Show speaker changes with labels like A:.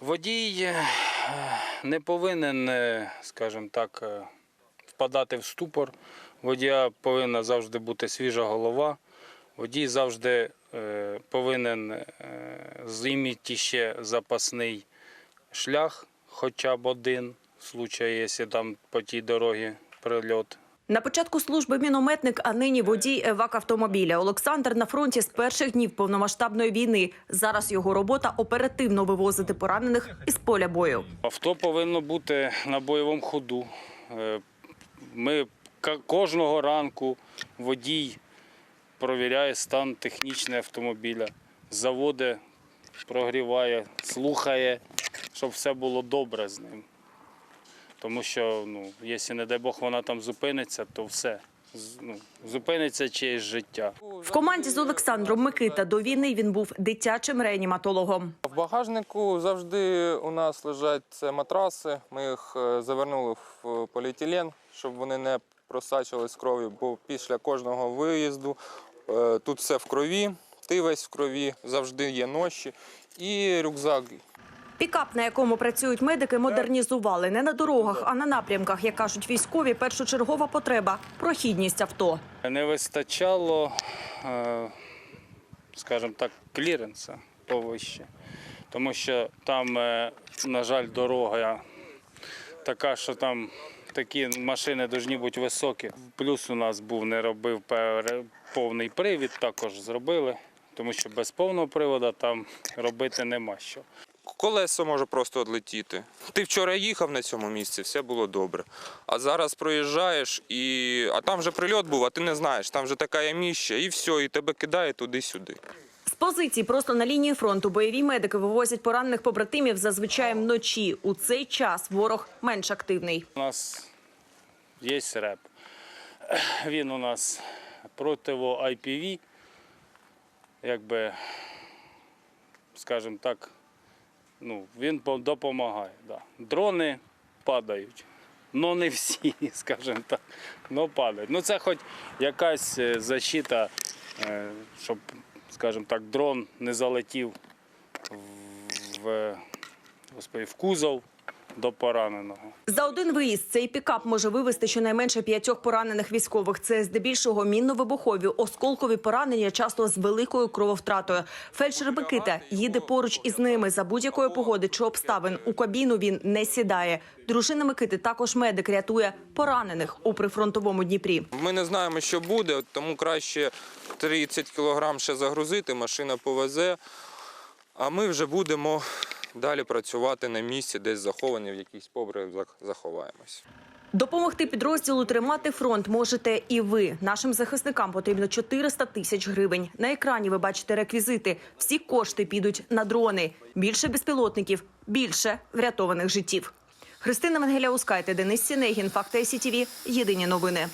A: Водій е, не повинен, е, скажімо так, е, впадати в ступор. Водія повинна завжди бути свіжа голова. Водій завжди повинен займіти ще запасний шлях, хоча б один, в случаї, якщо там по тій дорогі прильот.
B: На початку служби мінометник, а нині водій евак автомобіля. Олександр на фронті з перших днів повномасштабної війни. Зараз його робота оперативно вивозити поранених із поля бою.
A: Авто повинно бути на бойовому ходу. Е, Ми кожного ранку водій провіряє стан технічний автомобіля, заводить, прогріває, слухає, щоб все було добре з ним. Тому що, ну, якщо, не дай Бог, вона там зупиниться, то все. Ну, зупиниться чиєсь життя.
B: В команді з Олександром Микита до війни він був дитячим реаніматологом.
C: В багажнику завжди у нас лежать це матраси. Ми їх е, завернули в е, поліетилен, щоб вони не просачувались кров'ю, бо після кожного виїзду е, тут все в крові, ти весь в крові, завжди є ноші. І рюкзак.
B: Пікап, на якому працюють медики, модернізували не на дорогах, а на напрямках, як кажуть військові. Першочергова потреба прохідність авто.
A: Не вистачало, е, скажімо так, кліренса повище. Тому що там, е, на жаль, дорога така, що там такі машини повинні бути високі. Плюс у нас був не робив повний привід, також зробили, тому що без повного приводу там робити нема що.
C: Колесо може просто відлетіти. Ти вчора їхав на цьому місці, все було добре. А зараз проїжджаєш, і... а там вже прильот був, а ти не знаєш, там вже така яміща, і все, і тебе кидає туди-сюди.
B: З позицій просто на лінії фронту бойові медики вивозять поранених побратимів зазвичай вночі. У цей час ворог менш активний.
A: У нас є реп. Він у нас противо IPV, якби, скажімо так, ну, він допомагає. Да. Дрони падають. Ну не всі, скажімо так, ну падають. Ну це хоч якась е, защита, е, щоб, скажімо так, дрон не залетів в, в, в кузов до пораненого.
B: За один виїзд цей пікап може вивезти щонайменше п'ятьох поранених військових. Це здебільшого мінно-вибухові, осколкові поранення, часто з великою крововтратою. Фельдшер Микита їде поруч із ними за будь-якої погоди чи обставин. У кабіну він не сідає. Дружина Микити також медик рятує поранених у прифронтовому Дніпрі.
C: Ми не знаємо, що буде, тому краще 30 кілограм ще загрузити, машина повезе, а ми вже будемо далі працювати на місці, десь заховані в якийсь побрив заховаємось.
B: Допомогти підрозділу тримати фронт можете і ви. Нашим захисникам потрібно 400 тисяч гривень. На екрані ви бачите реквізити. Всі кошти підуть на дрони. Більше безпілотників, більше врятованих життів. Христина Вангеля Ускайте, Денис Сінегін, Факти СІТВ. Єдині новини.